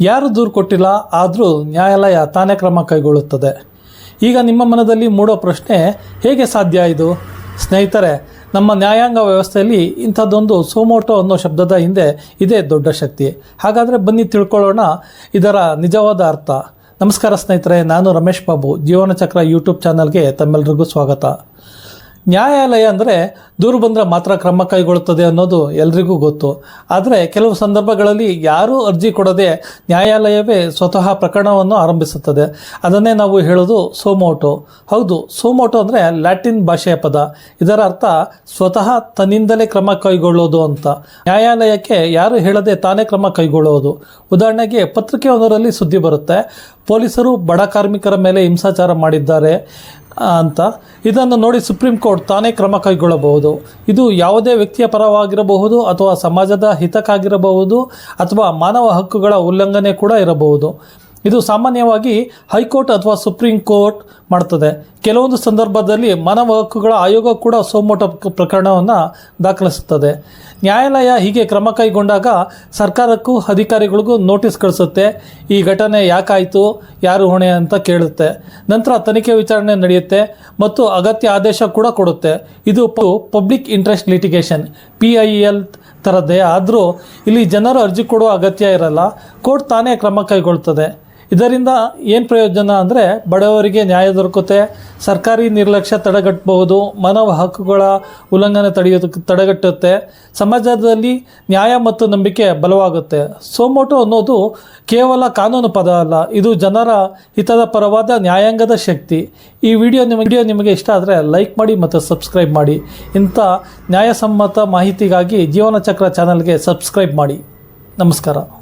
ಯಾರು ದೂರು ಕೊಟ್ಟಿಲ್ಲ ಆದರೂ ನ್ಯಾಯಾಲಯ ತಾನೇ ಕ್ರಮ ಕೈಗೊಳ್ಳುತ್ತದೆ. ಈಗ ನಿಮ್ಮ ಮನದಲ್ಲಿ ಮೂಡೋ ಪ್ರಶ್ನೆ, ಹೇಗೆ ಸಾಧ್ಯ ಇದು? ಸ್ನೇಹಿತರೆ, ನಮ್ಮ ನ್ಯಾಯಾಂಗ ವ್ಯವಸ್ಥೆಯಲ್ಲಿ ಇಂಥದ್ದೊಂದು ಸೋಮೋಟೋ ಅನ್ನೋ ಶಬ್ದದ ಹಿಂದೆ ಇದೇ ದೊಡ್ಡ ಶಕ್ತಿ. ಹಾಗಾದರೆ ಬನ್ನಿ ತಿಳ್ಕೊಳ್ಳೋಣ ಇದರ ನಿಜವಾದ ಅರ್ಥ. ನಮಸ್ಕಾರ ಸ್ನೇಹಿತರೆ, ನಾನು ರಮೇಶ್ ಬಾಬು. ಜೀವನ ಚಕ್ರ ಯೂಟ್ಯೂಬ್ ಚಾನಲ್ಗೆ ತಮ್ಮೆಲ್ಲರಿಗೂ ಸ್ವಾಗತ. ನ್ಯಾಯಾಲಯ ಅಂದರೆ ದೂರು ಬಂದರೆ ಮಾತ್ರ ಕ್ರಮ ಕೈಗೊಳ್ಳುತ್ತದೆ ಅನ್ನೋದು ಎಲ್ರಿಗೂ ಗೊತ್ತು. ಆದರೆ ಕೆಲವು ಸಂದರ್ಭಗಳಲ್ಲಿ ಯಾರೂ ಅರ್ಜಿ ಕೊಡದೆ ನ್ಯಾಯಾಲಯವೇ ಸ್ವತಃ ಪ್ರಕರಣವನ್ನು ಆರಂಭಿಸುತ್ತದೆ. ಅದನ್ನೇ ನಾವು ಹೇಳೋದು ಸೋಮೋಟೋ. ಹೌದು, ಸೋಮೋಟೋ ಅಂದರೆ ಲ್ಯಾಟಿನ್ ಭಾಷೆಯ ಪದ. ಇದರ ಅರ್ಥ ಸ್ವತಃ ತನ್ನಿಂದಲೇ ಕ್ರಮ ಕೈಗೊಳ್ಳೋದು ಅಂತ. ನ್ಯಾಯಾಲಯಕ್ಕೆ ಯಾರು ಹೇಳದೆ ತಾನೇ ಕ್ರಮ ಕೈಗೊಳ್ಳೋದು ಉದಾಹರಣೆಗೆ ಪತ್ರಿಕೆ ಒಂದರಲ್ಲಿ ಸುದ್ದಿ ಬರುತ್ತೆ. ಪೊಲೀಸರು ಬಡ ಕಾರ್ಮಿಕರ ಮೇಲೆ ಹಿಂಸಾಚಾರ ಮಾಡಿದ್ದಾರೆ. ಅಂತ. ಇದನ್ನು ನೋಡಿ ಸುಪ್ರೀಂ ಕೋರ್ಟ್ ತಾನೇ ಕ್ರಮ ಕೈಗೊಳ್ಳಬಹುದು. ಇದು ಯಾವುದೇ ವ್ಯಕ್ತಿಯ ಪರವಾಗಿರಬಹುದು ಅಥವಾ ಸಮಾಜದ ಹಿತಕ್ಕಾಗಿರಬಹುದು ಅಥವಾ ಮಾನವ ಹಕ್ಕುಗಳ ಉಲ್ಲಂಘನೆ ಕೂಡ ಇರಬಹುದು. ಇದು ಸಾಮಾನ್ಯವಾಗಿ ಹೈಕೋರ್ಟ್ ಅಥವಾ ಸುಪ್ರೀಂ ಕೋರ್ಟ್ ಮಾಡ್ತದೆ. ಕೆಲವೊಂದು ಸಂದರ್ಭದಲ್ಲಿ ಮಾನವ ಹಕ್ಕುಗಳ ಆಯೋಗ ಕೂಡ ಸೋಮೋಟ ಪ್ರಕರಣವನ್ನು ದಾಖಲಿಸುತ್ತದೆ. ನ್ಯಾಯಾಲಯ ಹೀಗೆ ಕ್ರಮ ಕೈಗೊಂಡಾಗ ಸರ್ಕಾರಕ್ಕೂ ಅಧಿಕಾರಿಗಳಿಗೂ ನೋಟಿಸ್ ಕಳಿಸುತ್ತೆ. ಈ ಘಟನೆ ಯಾಕಾಯಿತು, ಯಾರು ಹೊಣೆ ಅಂತ ಕೇಳುತ್ತೆ. ನಂತರ ತನಿಖೆ ವಿಚಾರಣೆ ನಡೆಯುತ್ತೆ ಮತ್ತು ಅಗತ್ಯ ಆದೇಶ ಕೂಡ ಕೊಡುತ್ತೆ. ಇದು public interest litigation P I L ಥರದ್ದೇ ಆದರೂ ಇಲ್ಲಿ ಜನರು ಅರ್ಜಿ ಕೊಡುವ ಅಗತ್ಯ ಇರಲ್ಲ. ಕೋರ್ಟ್ ತಾನೇ ಕ್ರಮ ಕೈಗೊಳ್ತದೆ. ಇದರಿಂದ ಏನು ಪ್ರಯೋಜನ ಅಂದರೆ ಬಡವರಿಗೆ ನ್ಯಾಯ ದೊರಕುತ್ತೆ, ಸರ್ಕಾರಿ ನಿರ್ಲಕ್ಷ್ಯ ತಡೆಗಟ್ಟಬಹುದು, ಮಾನವ ಹಕ್ಕುಗಳ ಉಲ್ಲಂಘನೆ ತಡೆಯೋದಕ್ಕೆ ತಡೆಗಟ್ಟುತ್ತೆ, ಸಮಾಜದಲ್ಲಿ ನ್ಯಾಯ ಮತ್ತು ನಂಬಿಕೆ ಬಲವಾಗುತ್ತೆ. ಸೋಮೋಟೋ ಅನ್ನೋದು ಕೇವಲ ಕಾನೂನು ಪದ ಅಲ್ಲ, ಇದು ಜನರ ಹಿತದ ಪರವಾದ ನ್ಯಾಯಾಂಗದ ಶಕ್ತಿ. ಈ ವಿಡಿಯೋ ನಿಮ್ಮ ವಿಡಿಯೋ ನಿಮಗೆ ಇಷ್ಟ ಆದರೆ ಲೈಕ್ ಮಾಡಿ ಮತ್ತು ಸಬ್ಸ್ಕ್ರೈಬ್ ಮಾಡಿ. ಇಂಥ ನ್ಯಾಯಸಮ್ಮತ ಮಾಹಿತಿಗಾಗಿ ಜೀವನ ಚಕ್ರ ಚಾನಲ್ಗೆ ಸಬ್ಸ್ಕ್ರೈಬ್ ಮಾಡಿ. ನಮಸ್ಕಾರ.